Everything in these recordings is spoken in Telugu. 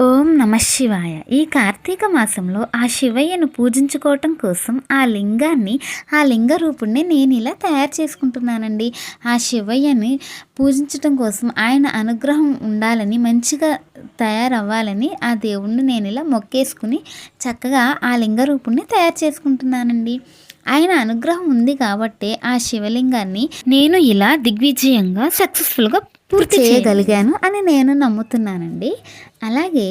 ఓం నమ శివాయ. ఈ కార్తీక మాసంలో ఆ శివయ్యను పూజించుకోవటం కోసం ఆ లింగాన్ని ఆ లింగ రూపుణ్ణి నేను ఇలా తయారు చేసుకుంటున్నానండి. ఆ శివయ్యని పూజించటం కోసం ఆయన అనుగ్రహం ఉండాలని మంచిగా తయారవ్వాలని ఆ దేవుణ్ణి నేను ఇలా మొక్కేసుకుని చక్కగా ఆ లింగ రూపుణ్ణి తయారు చేసుకుంటున్నానండి. ఆయన అనుగ్రహం ఉంది కాబట్టే ఆ శివలింగాన్ని నేను ఇలా దిగ్విజయంగా సక్సెస్ఫుల్గా పూర్తి చేయగలిగాను అని నేను నమ్ముతున్నానండి. అలాగే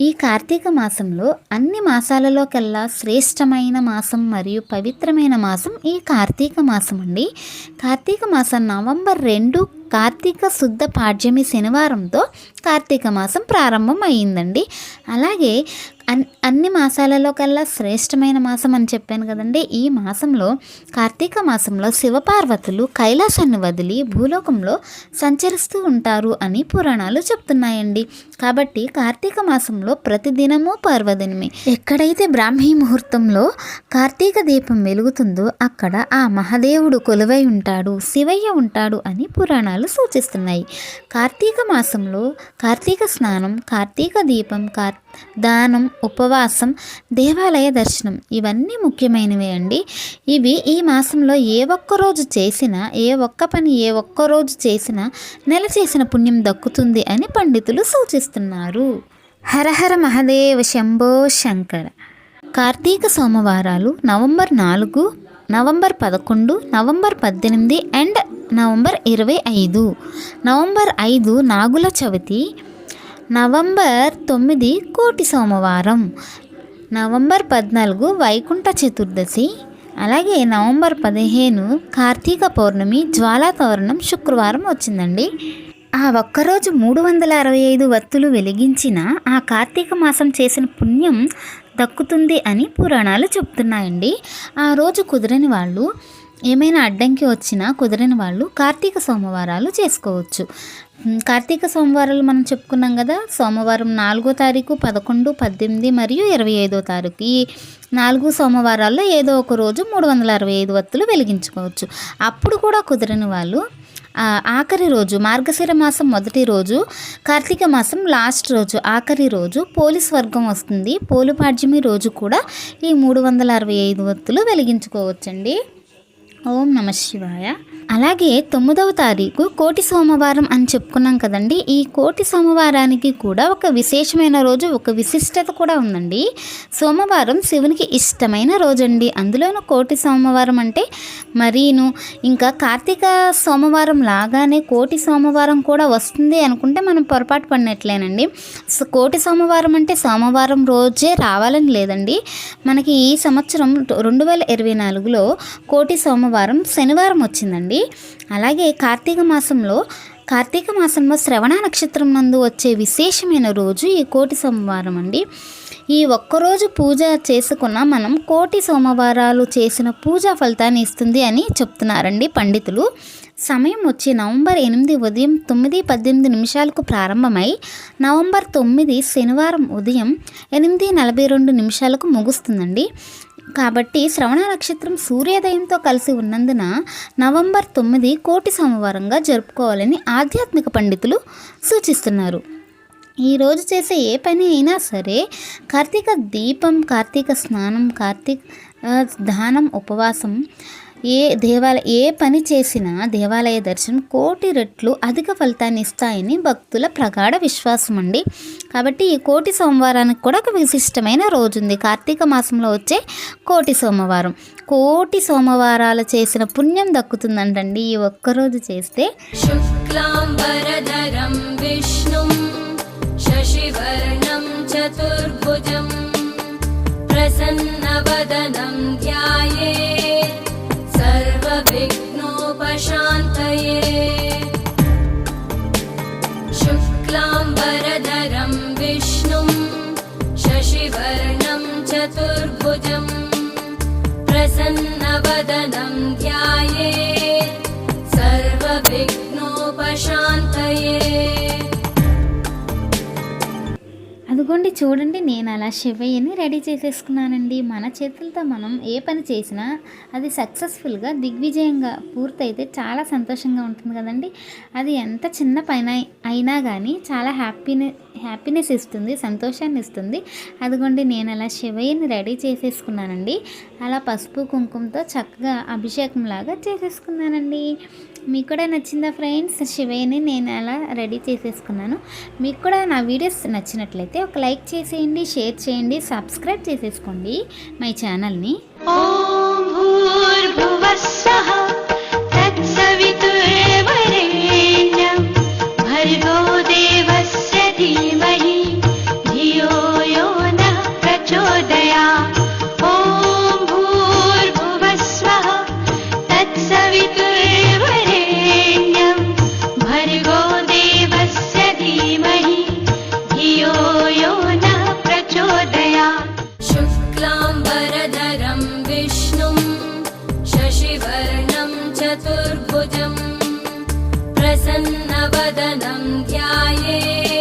ఈ కార్తీక మాసంలో అన్ని మాసాలలో కల్లా శ్రేష్టమైన మాసం మరియు పవిత్రమైన మాసం ఈ కార్తీక మాసం అండి కార్తీక మాసం నవంబర్ రెండు కార్తీక శుద్ధ పాడ్యమి శనివారంతో కార్తీక మాసం ప్రారంభం అయ్యిందండి అలాగే అన్ అన్ని మాసాలలో కల్లా శ్రేష్టమైన మాసం అని చెప్పాను కదండి. ఈ మాసంలో కార్తీక మాసంలో శివపార్వతులు కైలాసాన్ని వదిలి భూలోకంలో సంచరిస్తూ ఉంటారు అని పురాణాలు చెప్తున్నాయండి. కాబట్టి కార్తీక మాసంలో ప్రతిదినము పర్వదినమే. ఎక్కడైతే బ్రాహ్మీ ముహూర్తంలో కార్తీక దీపం వెలుగుతుందో అక్కడ ఆ మహాదేవుడు కొలువై ఉంటాడు శివయ్య ఉంటాడు అని పురాణాలు సూచిస్తున్నాయి. కార్తీక మాసంలో కార్తీక స్నానం కార్తీక దీపం కార్ దానం ఉపవాసం దేవాలయ దర్శనం ఇవన్నీ ముఖ్యమైనవి అండి. ఇవి ఈ మాసంలో ఏ ఒక్క రోజు చేసినా ఏ ఒక్క పని ఏ ఒక్క రోజు చేసినా నెల చేసిన పుణ్యం దక్కుతుంది అని పండితులు సూచిస్తున్నారు. హరహర మహదేవ శంభో శంకర. కార్తీక సోమవారాలు నవంబర్ నాలుగు నవంబర్ పదకొండు నవంబర్ పద్దెనిమిది అండ్ నవంబర్ ఇరవై ఐదు. నవంబర్ ఐదు నాగుల చవితి. నవంబర్ తొమ్మిది కోటి సోమవారం. నవంబర్ పద్నాలుగు వైకుంఠ చతుర్దశి. అలాగే నవంబర్ పదిహేను కార్తీక పౌర్ణమి జ్వాలా తోరణం శుక్రవారం వచ్చిందండి. ఆ ఒక్కరోజు మూడు వందల అరవై ఐదు వత్తులు వెలిగించిన ఆ కార్తీక మాసం చేసిన పుణ్యం దక్కుతుంది అని పురాణాలు చెప్తున్నాయండి. ఆ రోజు కుదరని వాళ్ళు ఏమైనా అడ్డంకి వచ్చినా కుదరని వాళ్ళు కార్తీక సోమవారాలు చేసుకోవచ్చు. కార్తీక సోమవారాలు మనం చెప్పుకున్నాం కదా సోమవారం నాలుగో తారీఖు పదకొండు పద్దెనిమిది మరియు ఇరవై ఐదో తారీఖు. ఈ నాలుగు సోమవారాల్లో ఏదో ఒక రోజు మూడు వందల అరవై ఐదు వత్తులు వెలిగించుకోవచ్చు. అప్పుడు కూడా కుదరని వాళ్ళు ఆఖరి రోజు మార్గశిర మాసం మొదటి రోజు కార్తీక మాసం లాస్ట్ రోజు ఆఖరి రోజు పోలీస్ వర్గం వస్తుంది. పోలుపాడ్యమి రోజు కూడా ఈ మూడు వందల అరవై ఐదు వత్తులు వెలిగించుకోవచ్చండి. ఓం నమ శివాయ. అలాగే తొమ్మిదవ తారీఖు కోటి సోమవారం అని చెప్పుకున్నాం కదండి. ఈ కోటి సోమవారానికి కూడా ఒక విశేషమైన రోజు ఒక విశిష్టత కూడా ఉందండి. సోమవారం శివునికి ఇష్టమైన రోజండి. అందులోనూ కోటి సోమవారం అంటే మరీను. ఇంకా కార్తీక సోమవారం లాగానే కోటి సోమవారం కూడా వస్తుంది అనుకుంటే మనం పొరపాటు పడినట్లేనండి. సో కోటి సోమవారం అంటే సోమవారం రోజే రావాలని లేదండి. మనకి ఈ సంవత్సరం రెండు వేల ఇరవై నాలుగులో కోటి సోమవారం శనివారం వచ్చిందండి. అలాగే కార్తీక మాసంలో కార్తీక మాసంలో శ్రవణ నక్షత్రం నందు వచ్చే విశేషమైన రోజు ఈ కోటి సోమవారం అండి. ఈ ఒక్కరోజు పూజ చేసుకున్న మనం కోటి సోమవారాలు చేసిన పూజా ఫలితాన్ని ఇస్తుంది అని చెప్తున్నారండి పండితులు. సమయం వచ్చి నవంబర్ ఎనిమిది ఉదయం తొమ్మిది పద్దెనిమిది నిమిషాలకు ప్రారంభమై నవంబర్ తొమ్మిది శనివారం ఉదయం ఎనిమిది నలభై రెండు నిమిషాలకు ముగుస్తుందండి. కాబట్టి శ్రవణ నక్షత్రం సూర్యోదయంతో కలిసి ఉన్నందున నవంబర్ తొమ్మిది కోటి సోమవారంగా జరుపుకోవాలని ఆధ్యాత్మిక పండితులు సూచిస్తున్నారు. ఈరోజు చేసే ఏ పని అయినా సరే కార్తీక దీపం కార్తీక స్నానం కార్తీక దానం ఉపవాసం ఏ దేవాలయ ఏ పని చేసినా దేవాలయ దర్శనం కోటి రెట్లు అధిక ఫలితాన్ని ఇస్తాయని భక్తుల ప్రగాఢ విశ్వాసం అండి కాబట్టి ఈ కోటి సోమవారానికి కూడా ఒక విశిష్టమైన రోజు ఉంది కార్తీక మాసంలో వచ్చే కోటి సోమవారం. కోటి సోమవారాలు చేసిన పుణ్యం దక్కుతుందంటండి. ఈ ఒక్కరోజు చేస్తే ధ్యాయే చూడండి నేను అలా శివయ్యని రెడీ చేసేసుకున్నానండి. మన చేతులతో మనం ఏ పని చేసినా అది సక్సెస్ఫుల్గా దిగ్విజయంగా పూర్తయితే చాలా సంతోషంగా ఉంటుంది కదండి. అది ఎంత చిన్న పైన అయినా కానీ చాలా హ్యాపీనెస్ హ్యాపీనెస్ ఇస్తుంది సంతోషాన్ని ఇస్తుంది అదిగోండి నేను అలా శివయ్యని రెడీ చేసేసుకున్నానండి. అలా పసుపు కుంకుమతో చక్కగా అభిషేకం లాగా చేసేసుకున్నానండి. మీకు కూడా నచ్చిందా ఫ్రెండ్స్? శివయ్యని నేను అలా రెడీ చేసేసుకున్నాను. మీకు కూడా నా వీడియోస్ నచ్చినట్లయితే ఒక లైక్ చేసేయండి షేర్ చేయండి సబ్స్క్రైబ్ చేసేసుకోండి. మై ఛానల్ని. ॐ चतुर्भुजम् प्रसन्नवदनं ध्याये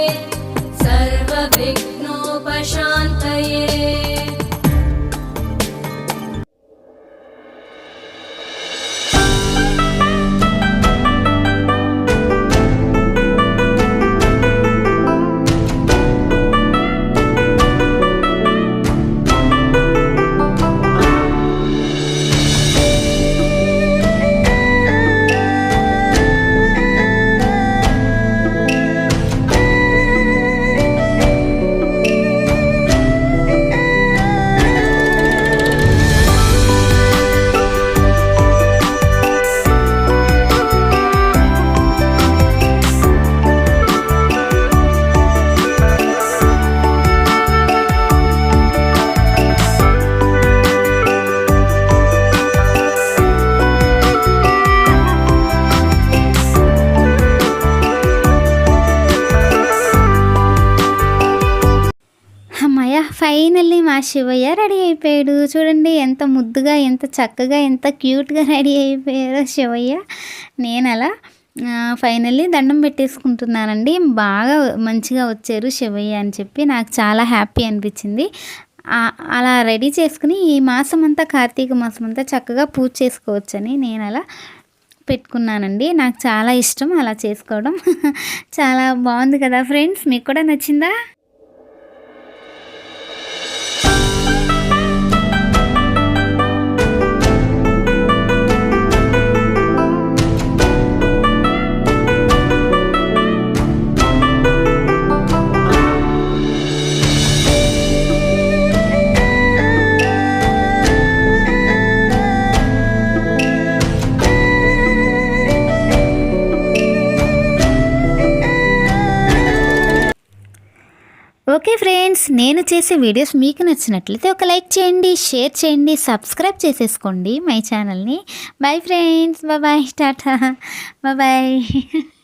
ఫైనల్లీ మా శివయ్య రెడీ అయిపోయాడు. చూడండి ఎంత ముద్దుగా ఎంత చక్కగా ఎంత క్యూట్గా రెడీ అయిపోయారో శివయ్య. నేను అలా ఫైనల్లీ దండం పెట్టేసుకుంటున్నానండి. బాగా మంచిగా వచ్చారు శివయ్య అని చెప్పి నాకు చాలా హ్యాపీ అనిపించింది. అలా రెడీ చేసుకుని ఈ మాసం అంతా కార్తీక మాసం అంతా చక్కగా పూజ చేసుకోవచ్చని నేను అలా పెట్టుకున్నానండి. నాకు చాలా ఇష్టం అలా చేసుకోవడం. చాలా బాగుంది కదా ఫ్రెండ్స్ మీకు కూడా నచ్చిందా? ఓకే ఫ్రెండ్స్ నేను చేసే వీడియోస్ మీకు నచ్చినట్లయితే ఒక లైక్ చేయండి షేర్ చేయండి సబ్స్క్రైబ్ చేసేసుకోండి మై ఛానల్ని. Bye friends bye tata bye.